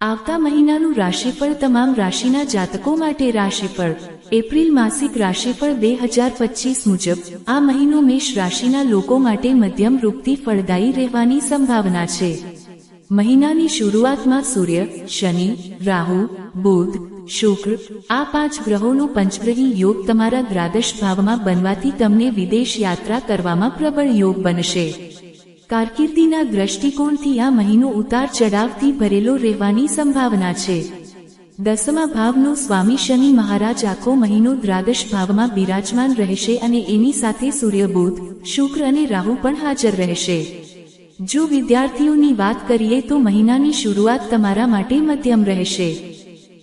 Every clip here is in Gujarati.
આવતા મહિનાનું રાશિફળ તમામ રાશિના જાતકો માટે રાશિફળ. એપ્રિલ માસિક રાશિફળ બે હજાર પચીસ મુજબ, આ મહિનો મેષ રાશિના લોકો માટે મધ્યમ રૂપથી ફળદાયી રહેવાની સંભાવના છે. મહિનાની શરૂઆતમાં સૂર્ય, શનિ, રાહુ, બુધ, શુક્ર, આ પાંચ ગ્રહોનો પંચગ્રહી યોગ તમારા દ્વાદશ ભાવમાં બનવાથી તમને વિદેશ યાત્રા કરવામાં પ્રબળ યોગ બનશે. કારકિર્દીના દ્રષ્ટિકોણથી આ મહિનો ઉતાર ચઢાવથી ભરેલો રહેવાની સંભાવના છે. દસમા ભાવનો સ્વામી શનિ મહારાજ આખો મહિનો દ્રાદશ ભાવમાં બિરાજમાન રહેશે અને એની સાથે સૂર્યબોધ શુક્ર અને રાહુ પણ હાજર રહેશે. જો વિદ્યાર્થીઓની વાત કરીએ તો મહિનાની શરૂઆત તમારા માટે મધ્યમ રહેશે.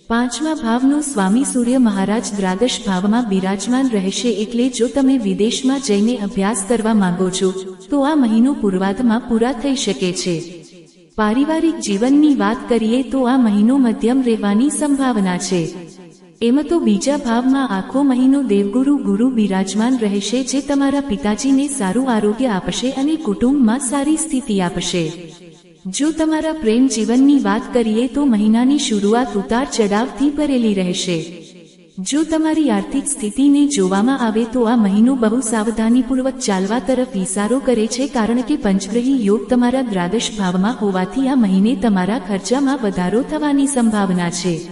પાંચમા ભાવનો સ્વામી સૂર્ય મહારાજ દ્વાદશ ભાવમાં બિરાજમાન રહેશે એટલે જો તમે વિદેશમાં જઈને અભ્યાસ કરવા માંગો છો, તો આ મહિનો પૂર્વાધમાં પૂરા થઈ શકે છે. પારિવારિક જીવનની વાત કરીએ તો આ મહિનો મધ્યમ રહેવાની સંભાવના છે. એમ તો બીજા ભાવમાં આખો મહિનો દેવગુરુ ગુરુ બિરાજમાન રહેશે જે તમારા પિતાજીને સારું આરોગ્ય આપશે અને કુટુંબમાં સારી સ્થિતિ આપશે. જો તમારા પ્રેમ જીવનની વાત કરીએ તો મહિનાની શરૂઆત ઉતાર ચઢાવથી ભરેલી રહેશે. જો તમારી આર્થિક સ્થિતિને જોવામાં આવે તો આ મહિનો બહુ સાવધાનીપૂર્વક ચાલવા તરફ ઇશારો કરે છે કારણ કે પંચગ્રહી યોગ તમારા દ્રાદશ ભાવમાં હોવાથી આ મહિને તમારા ખર્ચામાં વધારો થવાની સંભાવના છે.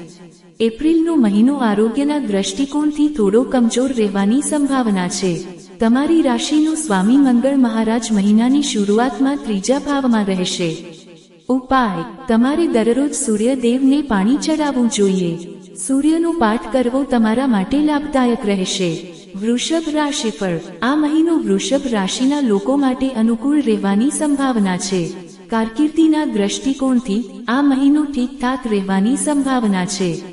એપ્રિલનો મહિનો આરોગ્યના દ્રષ્ટિકોણથી થોડો કમજોર રહેવાની સંભાવના છે. તમારી રાશિનું સ્વામી મંગળ મહારાજ મહિનાની શરૂઆતમાં ત્રીજા ભાવમાં રહેશે. ઉપાય, તમારે દરરોજ સૂર્યદેવને પાણી ચડાવવું જોઈએ. સૂર્યનો પાઠ કરવો તમારા માટે લાભદાયક રહેશે. વૃષભ રાશિફળ આ મહિનો વૃષભ રાશિના લોકો માટે અનુકૂળ રહેવાની સંભાવના છે. કારકિર્દીના દ્રષ્ટિકોણથી, આ મહિનો ઠીકઠાક રહેવાની સંભાવના છે.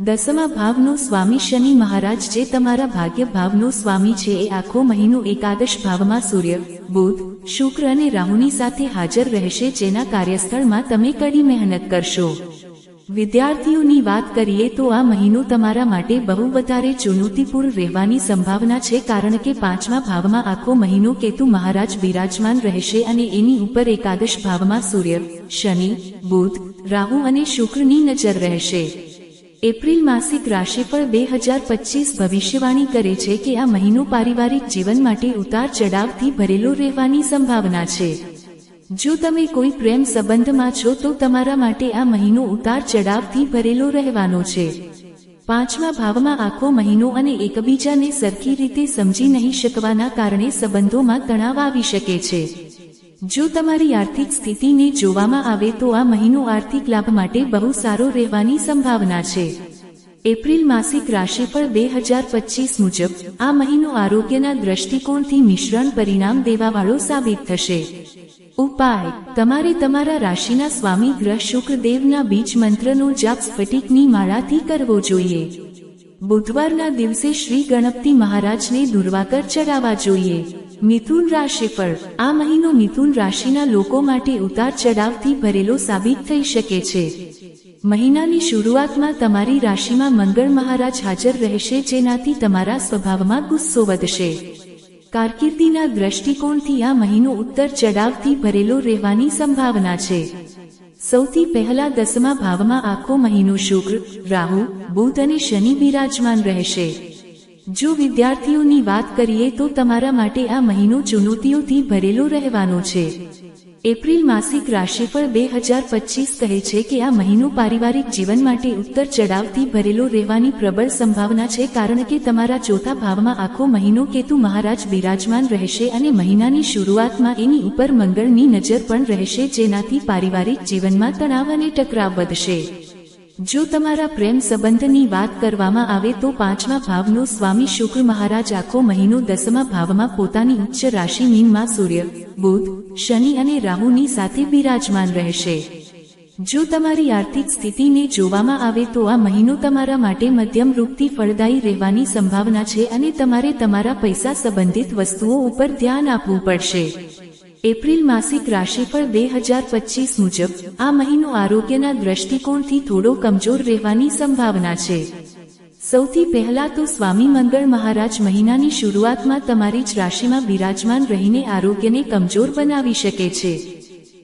દસમા ભાવનો સ્વામી શનિ મહારાજ જે તમારા ભાગ્ય ભાવનો સ્વામી છે એ આખો મહિનો એકાદશ ભાવમાં સૂર્ય, બુધ, શુક્ર અને રાહુની સાથે હાજર રહેશે જેના કાર્યસ્થળમાં તમે કડી મહેનત કરશો. વિદ્યાર્થીઓની વાત કરીએ તો આ મહિનો તમારા માટે બહુ વધારે ચુનૌતીપૂર્ણ રહેવાની સંભાવના છે કારણ કે પાંચમા ભાવમાં આખો મહિનો કેતુ મહારાજ બિરાજમાન રહેશે અને એની ઉપર એકાદશ ભાવમાં સૂર્ય, શનિ, બુધ, રાહુ અને શુક્રની નજર રહેશે. એપ્રિલ માસિક રાશિફળ બે હજાર પચીસ ભવિષ્યવાણી કરે છે કે આ મહિનો પારિવારિક જીવન માટે ઉતાર ચઢાવથી ભરેલો રહેવાની સંભાવના છે. જો તમે કોઈ પ્રેમ સંબંધમાં છો તો તમારા માટે આ મહિનો ઉતાર ચઢાવથી ભરેલો રહેવાનો છે. પાંચમા ભાવમાં આખો મહિનો અને એકબીજાને સરખી રીતે સમજી નહીં શકવાના કારણે સંબંધોમાં તણાવ આવી શકે છે. જો તમારી આર્થિક સ્થિતિને જોવામાં આવે તો આ મહિનો આર્થિક લાભ માટે બહુ સારો રહેવાની સંભાવના છે. એપ્રિલ માસિક રાશિફળ બે હજાર પચીસ મુજબ આ મહિનો આરોગ્યના દ્રષ્ટિકોણથી મિશ્રણ પરિણામ દેવાવાળો સાબિત થશે. ઉપાય. તમારે તમારા રાશિના સ્વામી ગ્રહ શુક્રદેવના બીજ મંત્રનો જાપ સ્ફટિકની માળાથી કરવો જોઈએ. બુધવારના દિવસે શ્રી ગણપતિ મહારાજને દુર્વાકર ચડાવવા જોઈએ. મિથુન રાશિ પર, આ મહિનો મિથુન રાશિના લોકો માટે ઉતાર ચઢાવથી ભરેલો સાબિત થઈ શકે છે. મહિનાની શરૂઆતમાં તમારી રાશિમાં મંગળ મહારાજ હાજર રહેશે, જેનાથી તમારા સ્વભાવમાં ગુસ્સો વધશે. કારકિર્દીના દ્રષ્ટિકોણથી આ મહિનો ઉત્તર ચઢાવથી ભરેલો રહેવાની સંભાવના છે. સૌથી પહેલા દસમા ભાવમાં આખો મહિનો શુક્ર, રાહુ, બુધ અને શનિ બિરાજમાન રહેશે. જો વિદ્યાર્થીઓની વાત કરીએ તો તમારા માટે આ મહિનો ચુનૌતીઓથી ભરેલો રહેવાનો છે. એપ્રિલ માસિક રાશિફળ બે હજાર પચીસ કહે છે કે આ મહિનો પારિવારિક જીવન માટે ઉત્તર ચઢાવથી ભરેલો રહેવાની પ્રબળ સંભાવના છે કારણ કે તમારા ચોથા ભાવમાં આખો મહિનો કેતુ મહારાજ બિરાજમાન રહેશે અને મહિનાની શરૂઆતમાં એની ઉપર મંગળની નજર પણ રહેશે જેનાથી પારિવારિક જીવનમાં તણાવ અને ટકરાવ વધશે. જો તમારા પ્રેમ સંબંધની વાત કરવામાં આવે તો પાંચમા ભાવનો સ્વામી શુક્ર મહારાજ આખો મહિનો દસમા ભાવમાં પોતાની ઉચ્ચ રાશિ મીનમાં સૂર્ય, બુધ, શનિ અને રાહુની સાથે બિરાજમાન રહેશે. જો તમારી આર્થિક સ્થિતિને જોવામાં આવે તો આ મહિનો તમારા માટે મધ્યમ રૂપથી ફળદાયી રહેવાની સંભાવના છે અને તમારે તમારા પૈસા સંબંધિત વસ્તુઓ ઉપર ધ્યાન આપવું પડશે. એપ્રિલ માસિક રાશિફળ બે હજાર પચીસ મુજબ, આ મહિનો આરોગ્યના દ્રષ્ટિકોણથી થોડો કમજોર રહેવાની સંભાવના છે. સૌથી પહેલા તો સ્વામી મંગળ મહારાજ મહિનાની શરૂઆતમાં તમારી જ રાશિમાં બિરાજમાન રહીને આરોગ્યને કમજોર બનાવી શકે છે.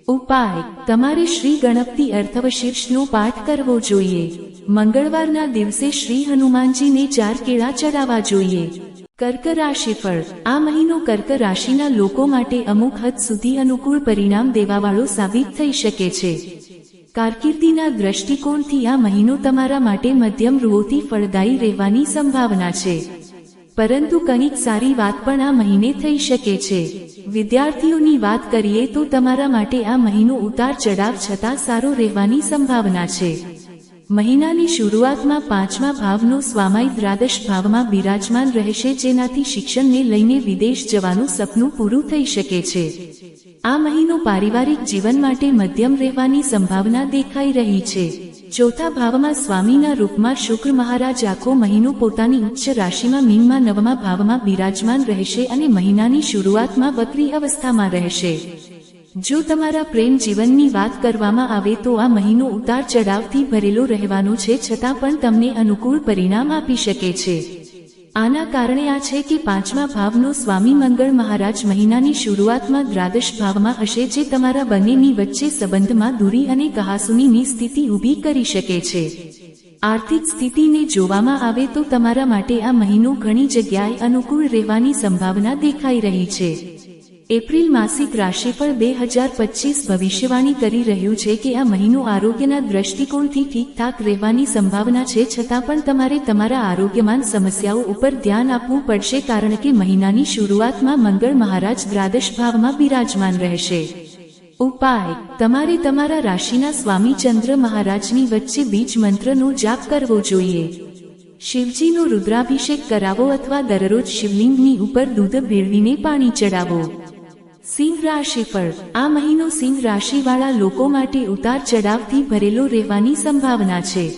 ઉપાય, તમારે શ્રી ગણપતિ અર્થવશીર્ષનો પાઠ કરવો જોઈએ. મંગળવારના દિવસે શ્રી હનુમાનજીને ચાર કેળા ચડાવવા જોઈએ. કર્ક રાશિફળ આ મહિનો કર્ક રાશિના લોકો માટે અમુક હદ સુધી અનુકૂળ પરિણામ દેવાવાળો સાબિત થઈ શકે છે. કારકિર્દીના દ્રષ્ટિકોણથી આ મહિનો તમારા માટે મધ્યમ રૂઓથી ફળદાયી રહેવાની સંભાવના છે. પરંતુ કંઈક સારી વાત પણ આ મહિને થઈ શકે છે. વિદ્યાર્થીઓની વાત કરીએ તો તમારા માટે આ મહિનો ઉતાર ચડાવ છતાં સારો રહેવાની સંભાવના છે. મહિનાની શરૂઆતમાં પાંચમા ભાવનો સ્વામાય દ્રાદશ ભાવમાં બિરાજમાન રહેશે જેનાથી શિક્ષણને લઈને વિદેશ જવાનું સપનું પૂરું થઈ શકે છે. આ મહિનો પારિવારિક જીવન માટે મધ્યમ રહેવાની સંભાવના દેખાઈ રહી છે. ચોથા ભાવમાં સ્વામીના રૂપમાં શુક્ર મહારાજ આખો મહિનો પોતાની ઉચ્ચ રાશિમાં મીનમાં નવમા ભાવમાં બિરાજમાન રહેશે અને મહિનાની શરૂઆતમાં વક્રી અવસ્થામાં રહેશે. જો તમારા પ્રેમ જીવનની વાત કરવામાં આવે તો આ મહિનો ઉતાર ચઢાવથી ભરેલો રહેવાનો છે છતાં પણ તમને અનુકૂળ પરિણામ આપી શકે છે. આના કારણે આ છે કે પાંચમા ભાવનો સ્વામી મંગળ મહારાજ મહિનાની શરૂઆતમાં દ્રાદશ ભાવમાં હશે જે તમારા બંનેની વચ્ચે સંબંધમાં દૂરી અને કહાસુનીની સ્થિતિ ઊભી કરી શકે છે. આર્થિક સ્થિતિને જોવામાં આવે તો તમારા માટે આ મહિનો ઘણી જગ્યાએ અનુકૂળ રહેવાની સંભાવના દેખાઈ રહી છે. એપ્રિલ માસિક રાશિફળ બે હજાર પચીસ ભવિષ્યવાણી કરી રહ્યું છે કે આ મહિનો આરોગ્યના દ્રષ્ટિકોણથી ઠીકઠાક રહેવાની સંભાવના છે છતાં પણ તમારે તમારા આરોગ્યમાન સમસ્યાઓ ઉપર ધ્યાન આપવું પડશે કારણ કે મહિનાની શરૂઆતમાં મંગળ મહારાજ દ્વાદશ ભાવમાં બિરાજમાન રહેશે. ઉપાય, તમારે તમારા રાશિના સ્વામી ચંદ્ર મહારાજની વચ્ચે બીજ મંત્રનો જાપ કરવો જોઈએ. શિવજીનો રુદ્રાભિષેક કરાવો અથવા દરરોજ શિવલિંગની ઉપર દૂધ ભેળવીને પાણી ચડાવો. સિંહ રાશિફળ આ મહિનો સિંહ રાશિવાળા લોકો માટે ઉતાર ચડાવથી ભરેલો રહેવાની સંભાવના છે.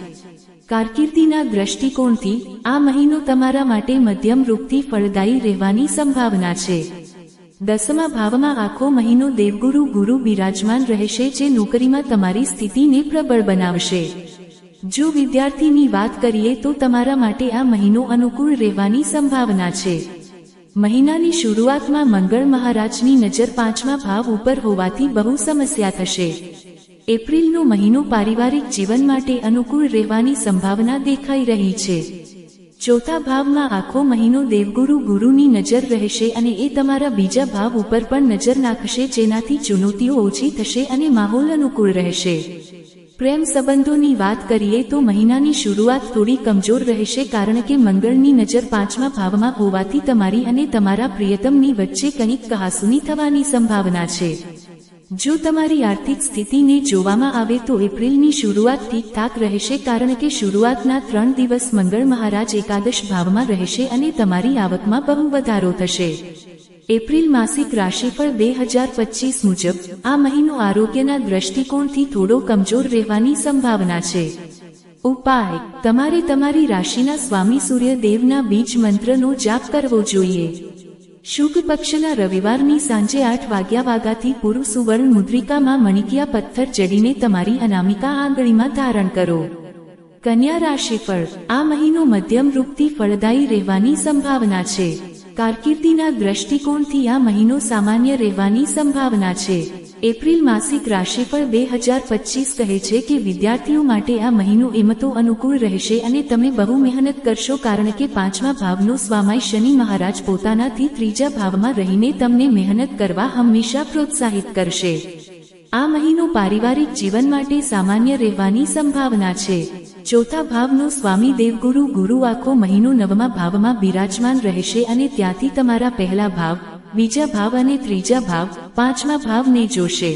કારકિર્દીના દ્રષ્ટિકોણથી આ મહિનો તમારા માટે મધ્યમ રૂપથી ફળદાયી રહેવાની સંભાવના છે. દસમા ભાવમાં આખો મહિનો દેવગુરુ ગુરુ બિરાજમાન રહેશે જે નોકરીમાં તમારી સ્થિતિને પ્રબળ બનાવશે. જો વિદ્યાર્થીની વાત કરીએ તો તમારા માટે આ મહિનો અનુકૂળ રહેવાની સંભાવના છે. મહિનાની શરૂઆતમાં મંગળ મહારાજની નજર પાંચમા ભાવ ઉપર હોવાથી બહુ સમસ્યા થશે. એપ્રિલનો મહિનો પારિવારિક જીવન માટે અનુકૂળ રહેવાની સંભાવના દેખાઈ રહી છે. ચોથા ભાવમાં આખો મહિનો દેવગુરુ ગુરુની નજર રહેશે અને એ તમારા બીજા ભાવ ઉપર પણ નજર નાખશે જેનાથી ચુનૌતીઓ ઓછી થશે અને માહોલ અનુકૂળ રહેશે. પ્રેમ સંબંધોની વાત કરીએ તો મહિનાની શરૂઆત થોડી કમજોર રહેશે કારણ કે મંગળની નજર પાંચમા ભાવમાં હોવાથી તમારી અને તમારા પ્રિયતમની વચ્ચે કંઈક કહાસુની થવાની સંભાવના છે. જો તમારી આર્થિક સ્થિતિને જોવામાં આવે તો એપ્રિલની શરૂઆત ઠીકઠાક રહેશે કારણ કે શરૂઆતના ત્રણ દિવસ મંગળ મહારાજ એકાદશ ભાવમાં રહેશે અને તમારી આવકમાં બહુ વધારો થશે. એપ્રિલ માસિક રાશિફળ બે હજાર પચીસ મુજબ, આ મહિનો આરોગ્યના દ્રષ્ટિકોણથી થોડો કમજોર રહેવાની સંભાવના છે. ઉપાય, તમારે તમારી રાશિના સ્વામી સૂર્યદેવના બીજ મંત્રનો જાપ કરવો જોઈએ. શુભ પક્ષના રવિવારની સાંજે આઠ વાગ્યા વાગાથી પૂર્વ સુવર્ણ મુદ્રિકામાં મણિકિયા પથ્થર ચડીને તમારી અનામિકા આંગળીમાં ધારણ કરો. કન્યા રાશિફળ આ મહિનો મધ્યમ રૂપથી ફળદાયી રહેવાની સંભાવના છે. કારકિર્દીના દ્રષ્ટિકોણથી આ મહિનો સામાન્ય રહેવાની સંભાવના છે. એપ્રિલ માસિક રાશિફળ બે હજાર પચીસ કહે છે કે વિદ્યાર્થીઓ માટે આ મહિનો એમ તો અનુકૂળ રહેશે અને તમે બહુ મહેનત કરશો કારણ કે પાંચમા ભાવનો સ્વામાય શનિ મહારાજ પોતાનાથી ત્રીજા ભાવમાં રહીને તમને મહેનત કરવા હંમેશા પ્રોત્સાહિત કરશે. આ મહિનો પારિવારિક જીવન માટે સામાન્ય રહેવાની સંભાવના છે. ચોથા ભાવનો સ્વામી દેવગુરુ ગુરુ આખો મહિનો નવમા ભાવમાં બિરાજમાન રહેશે અને ત્યાંથી તમારા પહેલા ભાવ, બીજા ભાવ અને ત્રીજા ભાવ, પાંચમા ભાવને જોશે.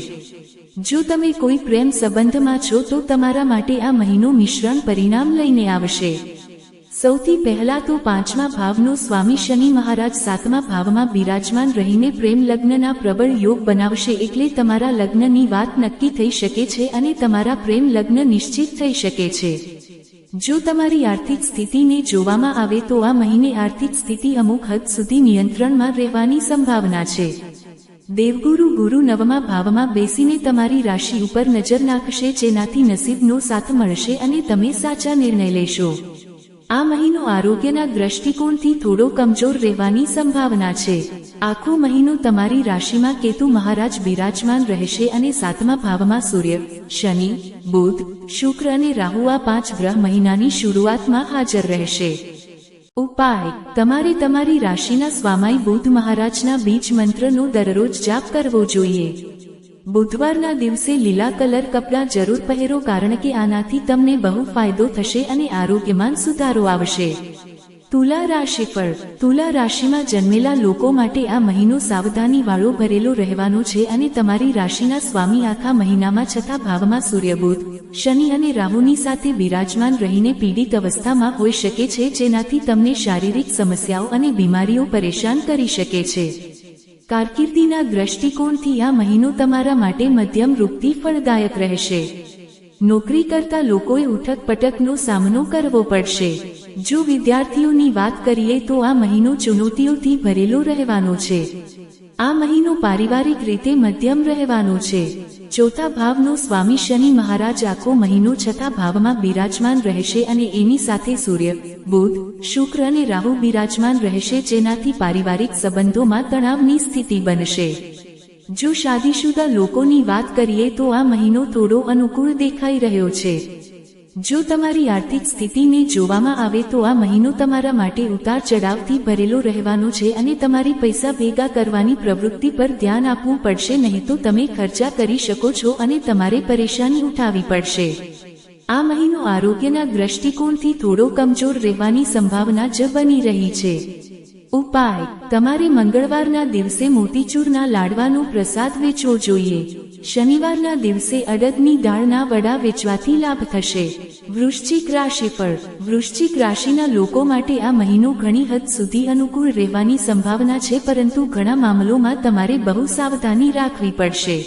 જો તમે કોઈ પ્રેમ સંબંધમાં છો તો તમારા માટે આ મહિનો મિશ્રણ પરિણામ લઈને આવશે. સૌથી પહેલા તો પાંચમા ભાવનો સ્વામી શનિ મહારાજ સાતમા ભાવમાં બિરાજમાન રહીને પ્રેમ લગ્નના પ્રબળ યોગ બનાવશે એટલે તમારા લગ્નની વાત નક્કી થઈ શકે છે અને તમારા પ્રેમ લગ્ન નિશ્ચિત થઈ શકે છે. જો તમારી આર્થિક સ્થિતિને જોવામાં આવે તો આ મહિને આર્થિક સ્થિતિ અમુક હદ સુધી નિયંત્રણમાં રહેવાની સંભાવના છે. દેવગુરુ ગુરુ નવમા ભાવમાં બેસીને તમારી રાશિ ઉપર નજર નાખશે, જેનાથી નસીબનો સાથ મળશે અને તમે સાચા નિર્ણય લેશો. આ મહિનો આરોગ્યના દ્રષ્ટિકોણથી થોડો કમજોર રહેવાની સંભાવના છે. આખો મહિનો તમારી રાશિમાં કેતુ મહારાજ બિરાજમાન રહેશે અને સાતમા ભાવમાં સૂર્ય, શનિ, બુધ, શુક્ર અને રાહુ આ પાંચ ગ્રહ મહિનાની શરૂઆતમાં હાજર રહેશે. ઉપાય, તમારે તમારી રાશિના સ્વામાઈ બુધ મહારાજના બીજ મંત્રનો દરરોજ જાપ કરવો જોઈએ. બુધવારના દિવસે લીલા કલર કપડાં જરૂર પહેરો કારણ કે આનાથી તમને બહુ ફાયદો થશે અને આરોગ્યમાં સુધારો આવશે. તુલા રાશિ પર, તુલા રાશિમાં જન્મેલા લોકો માટે આ મહિનો સાવધાની વાળો ભરેલો રહેવાનો છે અને તમારી રાશિના સ્વામી આખા મહિનામાં છતાં ભાવમાં સૂર્યબુધ, શનિ અને રાહુની સાથે બિરાજમાન રહીને પીડિત અવસ્થામાં હોઈ શકે છે જેનાથી તમને શારીરિક સમસ્યાઓ અને બીમારીઓ પરેશાન કરી શકે છે. કારકિર્દીના દ્રષ્ટિકોણથી આ મહિનો તમારા માટે મધ્યમ રૂપથી ફળદાયક રહેશે. નોકરી કરતા લોકોએ ઉઠક પટકનો સામનો કરવો પડશે. જો વિદ્યાર્થીઓની વાત કરીએ તો આ મહિનો ચુનૌતીઓથી ભરેલો રહેવાનો છે. આ મહિનો પારિવારિક રીતે મધ્યમ રહેવાનો છે. ચોથા ભાવનો સ્વામી શનિ મહારાજ આખો મહિનો છઠ્ઠા ભાવમાં બિરાજમાન રહેશે અને એની સાથે સૂર્ય, બુધ, શુક્ર અને રાહુ બિરાજમાન રહેશે, જેનાથી પારિવારિક સંબંધોમાં તણાવની સ્થિતિ બનશે. જો શાદીશુદા લોકોની વાત કરીએ તો આ મહિનો થોડો અનુકૂળ દેખાઈ રહ્યો છે. જો તમારી આર્થિક સ્થિતિને જોવામાં આવે તો આ મહિનો તમારા માટે ઉતાર ચઢાવથી ભરેલો રહેવાનો છે અને તમારી પૈસા ભેગા કરવાની પ્રવૃત્તિ પર ધ્યાન આપવું પડશે, નહીં તો તમે ખર્ચા કરી શકો છો અને તમારે પરેશાની ઉઠાવી પડશે. આ મહિનો આરોગ્યના દ્રષ્ટિકોણથી થોડો કમજોર રહેવાની સંભાવના જ બની રહી છે. ઉપાય. તમારે મંગળવારના દિવસે મોતીચૂરના લાડવાનો પ્રસાદ વેચવો જોઈએ. શનિવારના દિવસે અડદની દાળના વડા વેચવાથી લાભ થશે. વૃશ્ચિક રાશિ પર. વૃશ્ચિક રાશિના લોકો માટે આ મહિનો ઘણી હદ સુધી અનુકૂળ રહેવાની સંભાવના છે, પરંતુ ઘણા મામલોમાં તમારે બહુ સાવધાની રાખવી પડશે.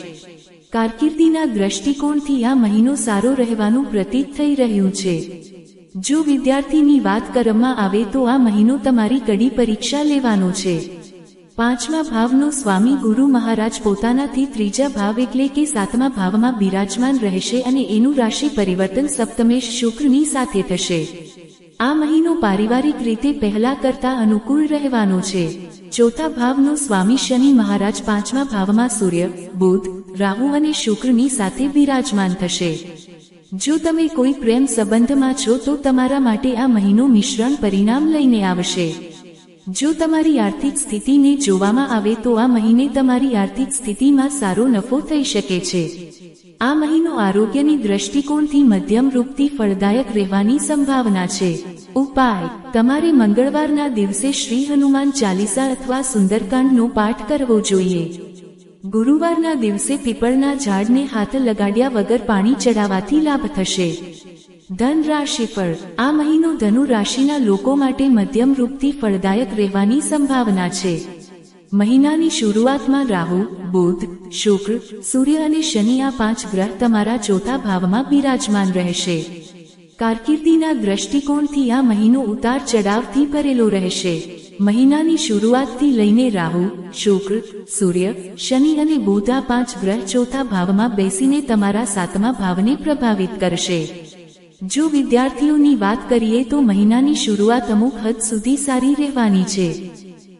કારકિર્દીના દ્રષ્ટિકોણથી આ મહિનો સારો રહેવાનું પ્રતીત થઈ રહ્યું છે. જો વિદ્યાર્થીની વાત કરવામાં આવે તો આ મહિનો તમારી કડી પરીક્ષા લેવાનો છે. પાંચમા ભાવનો સ્વામી ગુરુ મહારાજ પોતાનાથી ત્રીજા ભાવ એટલે કે સાતમા ભાવમાં બિરાજમાન રહેશે અને એનું રાશિ પરિવર્તન સપ્તમેશ શુક્રની સાથે થશે. આ મહિનો પારિવારિક રીતે પહેલા કરતા અનુકૂળ રહેવાનો છે. ચોથા ભાવનો સ્વામી શનિ મહારાજ પાંચમા ભાવમાં સૂર્ય, બુધ, રાહુ અને શુક્રની સાથે બિરાજમાન થશે. જો તમે કોઈ પ્રેમ સંબંધમાં છો તો તમારા માટે આ મહિનો મિશ્રણ પરિણામ લઈને આવશે. જો તમારી આર્થિક સ્થિતિને જોવામાં આવે તો આ મહિને તમારી આર્થિક સ્થિતિમાં સારો નફો થઈ શકે છે. આ મહિનો આરોગ્યની દ્રષ્ટિકોણથી મધ્યમ રૂપથી ફળદાયક રહેવાની સંભાવના છે. ઉપાય, તમારે મંગળવારના દિવસે શ્રી હનુમાન ચાલીસા અથવા સુંદરકાંડનો પાઠ કરવો જોઈએ. ગુરુવારના દિવસે પીપળના ઝાડને હાથ લગાડ્યા વગર પાણી ચડાવવાથી લાભ થશે. ધન રાશિ રાશિફળ આ મહિનો ધનુ રાશિના લોકો માટે મધ્યમ રૂપથી ફળદાયક રહેવાની સંભાવના છે. મહિનાની શરૂઆતમાં રાહુ, બુધ, શુક્ર, સૂર્ય અને શનિ આ પાંચ ગ્રહ તમારા ચોથા ભાવમાં બિરાજમાન રહેશે. કારકિર્દીના દ્રષ્ટિકોણથી આ મહિનો ઉતાર ચઢાવથી ભરેલો રહેશે. મહિનાની શરૂઆતથી લઈને રાહુ, શુક્ર, સૂર્ય, શનિ અને બુધ પાંચ ગ્રહ ચોથા ભાવમાં બેસીને તમારા સાતમા ભાવને પ્રભાવિત કરશે. જો વિદ્યાર્થીઓની વાત કરીએ તો મહિનાની શરૂઆત અમુક હદ સુધી સારી રહેવાની છે.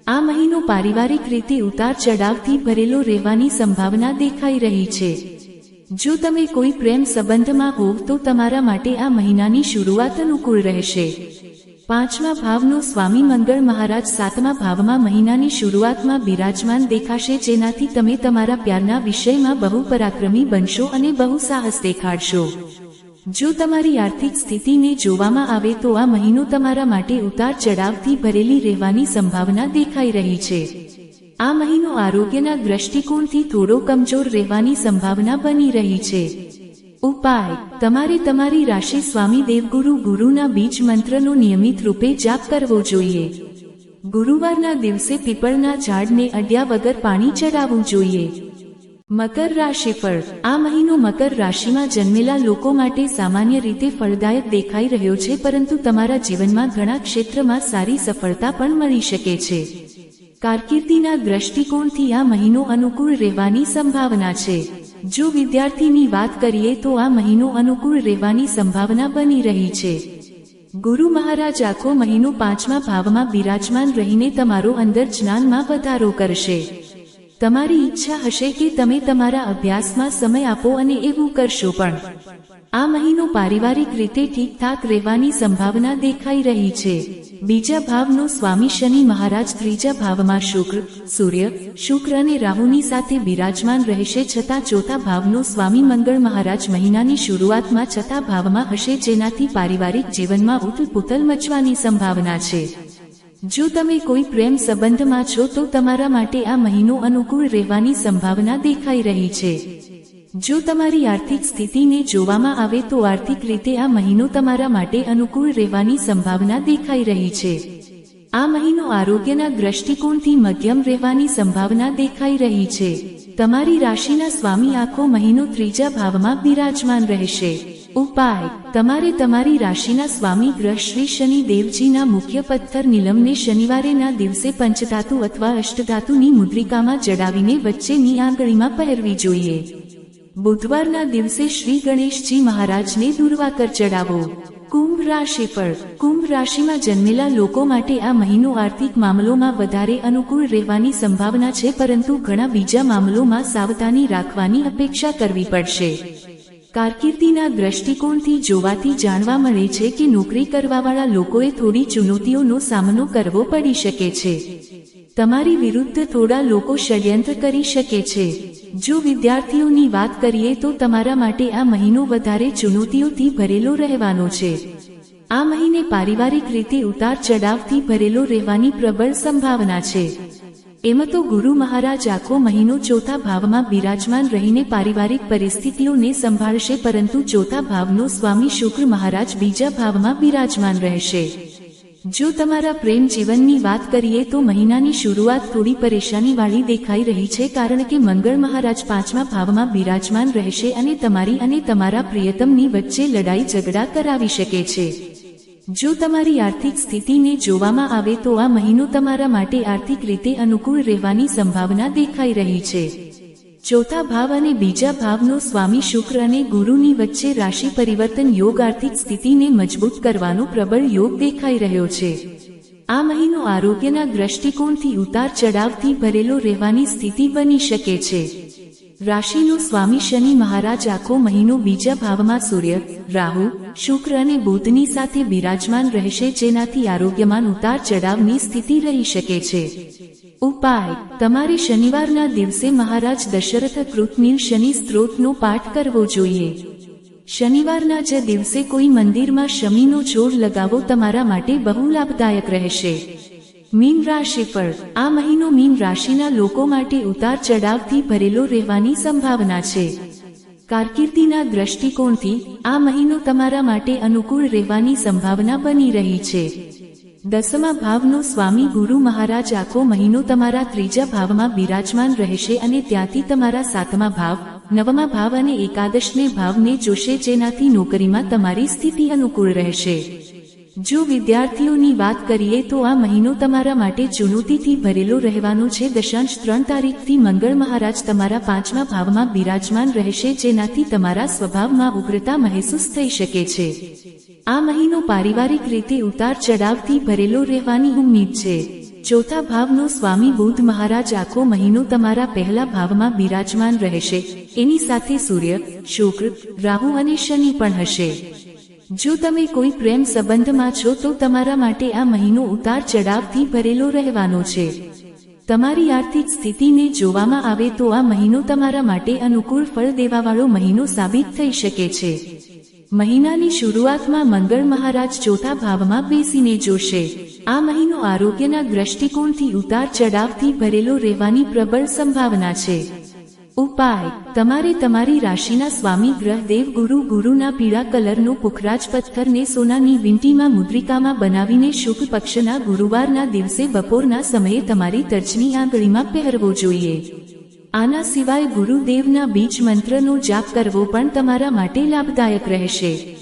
આ મહિનો પારિવારિક રીતે ઉતાર ચઢાવથી ભરેલો રહેવાની સંભાવના દેખાઈ રહી છે. જો તમે કોઈ પ્રેમ સંબંધમાં હોવ તો તમારા માટે આ મહિનાની શરૂઆત અનુકૂળ રહેશે. પાંચમા ભાવનો સ્વામી મંગળ મહારાજ સાતમા ભાવમાં મહિનાની શરૂઆતમાં બિરાજમાન દેખાશે જેનાથી તમે તમારા પ્યારના વિષયમાં બહુ પરાક્રમી બનશો અને બહુ સાહસ દેખાડશો. જો તમારી આર્થિક સ્થિતિને જોવામાં આવે તો આ મહિનો તમારા માટે ઉતાર ચઢાવથી ભરેલી રહેવાની સંભાવના દેખાઈ રહી છે. આ મહિનો આરોગ્યના દ્રષ્ટિકોણથી થોડો કમજોર રહેવાની સંભાવના બની રહી છે. ઉપાય. તમારે તમારી રાશિ સ્વામી દેવગુરુ ગુરુના બીજ મંત્રનો નિયમિત રૂપે જાપ કરવો જોઈએ. ગુરુવારના દિવસે પીપળના ઝાડને અડ્યા વગર પાણી ચડાવવું જોઈએ. મકર રાશિ ફળ. આ મહિનો મકર રાશિમાં જન્મેલા લોકો માટે સામાન્ય રીતે ફળદાયક દેખાઈ રહ્યો છે, પરંતુ તમારા જીવનમાં ઘણા ક્ષેત્રમાં સારી સફળતા પણ મળી શકે છે. કારકિર્દીના દ્રષ્ટિકોણથી આ મહિનો અનુકૂળ રહેવાની સંભાવના છે. જો વિદ્યાર્થીની વાત કરીએ તો આ મહિનો અનુકૂળ રહેવાની સંભાવના બની રહી છે. ગુરુ મહારાજ આખો મહિનો પાંચમા ભાવમાં બિરાજમાન રહીને તમારો અંદર જ્ઞાનમાં વધારો કરશે. તમારી ઈચ્છા હશે કે તમે તમારા અભ્યાસમાં સમય આપો અને એવું કરશો પણ. આ મહિનો પારિવારિક રીતે ઠીકઠાક રહેવાની સંભાવના દેખાઈ રહી છે. બીજા ભાવનો સ્વામી શનિ મહારાજ ત્રીજા ભાવમાં શુક્ર, સૂર્ય, શુક્ર અને રાહુની સાથે બિરાજમાન રહેશે છતાં ચોથા ભાવનો સ્વામી મંગળ મહારાજ મહિનાની શરૂઆતમાં છઠ્ઠા ભાવમાં હશે જેનાથી પારિવારિક જીવનમાં ઉથલપુથલ મચવાની સંભાવના છે. જો તમે કોઈ પ્રેમ સંબંધમાં છો તો તમારા માટે આ મહિનો અનુકૂળ રહેવાની સંભાવના દેખાઈ રહી છે. જો તમારી આર્થિક સ્થિતિને જોવામાં આવે તો આર્થિક રીતે આ મહિનો તમારા માટે અનુકૂળ રહેવાની સંભાવના દેખાઈ રહી છે. આ મહિનો આરોગ્યના દ્રષ્ટિકોણથી મધ્યમ રહેવાની સંભાવના દેખાઈ રહી છે. તમારી રાશિના સ્વામી આખો મહિનો ત્રીજા ભાવમાં બિરાજમાન રહેશે. ઉપાય, તમારે તમારી રાશિના સ્વામી ગ્રહ શ્રી શનિ દેવજીના મુખ્ય પથ્થર નીલમને શનિવારેના દિવસે પંચધાતુ અથવા અષ્ટધાતુની મુદ્રિકામાં જડાવીને વચ્ચેની આંગળીમાં પહેરવી જોઈએ. બુધવારના દિવસે શ્રી ગણેશજી મહારાજને દુર્વાકર ચડાવો. કુંભ રાશિ પર, કુંભ રાશિમાં જન્મેલા લોકો માટે આ મહિનો આર્થિક મામલોમાં વધારે અનુકૂળ રહેવાની સંભાવના છે, પરંતુ ઘણા બીજા મામલોમાં સાવધાની રાખવાની અપેક્ષા કરવી પડશે. કારકિર્દીના દ્રષ્ટિકોણથી જોવાથી જાણવા મળે છે કે નોકરી કરવાવાળા લોકોએ થોડી ચુનૌતીઓનો સામનો કરવો પડી શકે છે. તમારી વિરુદ્ધ થોડા લોકો ષડયંત્ર કરી શકે છે. જો વિદ્યાર્થીઓની વાત કરીએ તો તમારા માટે આ મહિનો વધારે ચુનૌતીઓથી ભરેલો રહેવાનો છે. આ મહિને પારિવારિક રીતે ઉતાર ચડાવથી ભરેલો રહેવાની પ્રબળ સંભાવના છે. એમ તો ગુરુ મહારાજ આખો મહિનો ચોથા ભાવમાં બિરાજમાન રહીને પારિવારિક પરિસ્થિતિઓને સંભાળશે, પરંતુ ચોથા ભાવનો સ્વામી શુક્ર મહારાજ બીજા ભાવમાં બિરાજમાન રહેશે. જો તમારા પ્રેમ જીવનની વાત કરીએ તો મહિનાની શરૂઆત થોડી પરેશાનીવાળી દેખાઈ રહી છે કારણ કે મંગળ મહારાજ પાંચમા ભાવમાં બિરાજમાન રહેશે અને તમારી અને તમારા પ્રિયતમની વચ્ચે લડાઈ ઝઘડા કરાવી શકે છે. જો તમારી આર્થિક સ્થિતિને જોવામાં આવે તો આ મહિનો તમારા માટે આર્થિક રીતે અનુકૂળ રહેવાની સંભાવના દેખાઈ રહી છે. ચોથા ભાવ અને બીજા ભાવનો સ્વામી શુક્ર અને ગુરુની વચ્ચે રાશિ પરિવર્તન યોગ આર્થિક સ્થિતિને મજબૂત કરવાનો પ્રબળ યોગ દેખાઈ રહ્યો છે. આ મહિનો આરોગ્યના દ્રષ્ટિકોણથી ઉતાર ચડાવથી ભરેલો રહેવાની સ્થિતિ બની શકે છે. રાશિનો સ્વામી શનિ મહારાજ આખો મહિનો બીજા ભાવમાં સૂર્ય, રાહુ, શુક્ર અને બુધની સાથે બિરાજમાન રહેશે જેનાથી આરોગ્યમાં ઉતાર ચડાવની સ્થિતિ રહી શકે છે. ઉપાય. તમારે શનિવારના દિવસે મહારાજ દશરથ કૃતનીલ શનિ સ્ત્રોતનો પાઠ કરવો જોઈએ. શનિવારના જે દિવસે કોઈ મંદિરમાં શમીનો છોડ લગાવો તમારા માટે બહુ લાભદાયક રહેશે. મીન રાશિ પર, આ મહિનો મીન રાશિના લોકો માટે ઉતાર ચડાવથી ભરેલો રહેવાની સંભાવના છે. કારકિર્દીના દ્રષ્ટિકોણથી, આ મહિનો તમારા માટે અનુકૂળ રહેવાની સંભાવના બની રહી છે. દસમા ભાવનો સ્વામી ગુરુ મહારાજ આખો મહિનો તમારા ત્રીજા ભાવમાં બિરાજમાન રહેશે અને ત્યાંથી તમારા સાતમા ભાવ, નવમા ભાવ અને એકાદશને ભાવને જોશે જેનાથી નોકરીમાં તમારી સ્થિતિ અનુકૂળ રહેશે. જો વિદ્યાર્થીઓની વાત કરીએ તો આ મહિનો તમારા માટે ચુનૌતીથી ભરેલો રહેવાનો છે. દશાંશ ત્રણ તારીખથી મંગળ મહારાજ તમારા પાંચમા ભાવમાં બિરાજમાન રહેશે જેનાથી તમારા સ્વભાવમાં ઉગ્રતા મહેસૂસ થઈ શકે છે. આ મહિનો પારિવારિક રીતે ઉતાર ચડાવથી ભરેલો રહેવાની ઉમ્મીદ છે. ચોથા ભાવનો સ્વામી બુદ્ધ મહારાજ આખો મહિનો તમારા પહેલા ભાવમાં બિરાજમાન રહેશે. એની સાથે સૂર્ય, શુક્ર, રાહુ અને શનિ પણ હશે. જો તમે કોઈ પ્રેમ સંબંધમાં છો તો તમારા માટે આ મહિનો ઉતાર ચડાવથી ભરેલો રહેવાનો છે. તમારી આર્થિક સ્થિતિને જોવામાં આવે તો આ મહિનો તમારા માટે અનુકૂળ ફળ દેવાવાળો મહિનો સાબિત થઈ શકે છે. મહિનાની શરૂઆતમાં મંગળ મહારાજ ચોથા ભાવમાં બેસીને જોશે. આ મહિનો આરોગ્યના દ્રષ્ટિકોણથી ઉતાર ચડાવથી ભરેલો રહેવાની પ્રબળ સંભાવના છે. ઉપાય, તમારે તમારી રાશિના સ્વામી ગ્રહ દેવ ગુરુ ગુરુના પીળા કલરનો પુખરાજ પથ્થરને સોનાની વીંટીમાં મુદ્રિકામાં બનાવીને શુક્લ પક્ષના ગુરુવારના દિવસે બપોરના સમયે તમારી તર્જની આંગળીમાં પહેરવો જોઈએ. આના સિવાય ગુરુદેવના બીજ મંત્રનો જાપ કરવો પણ તમારા માટે લાભદાયક રહેશે.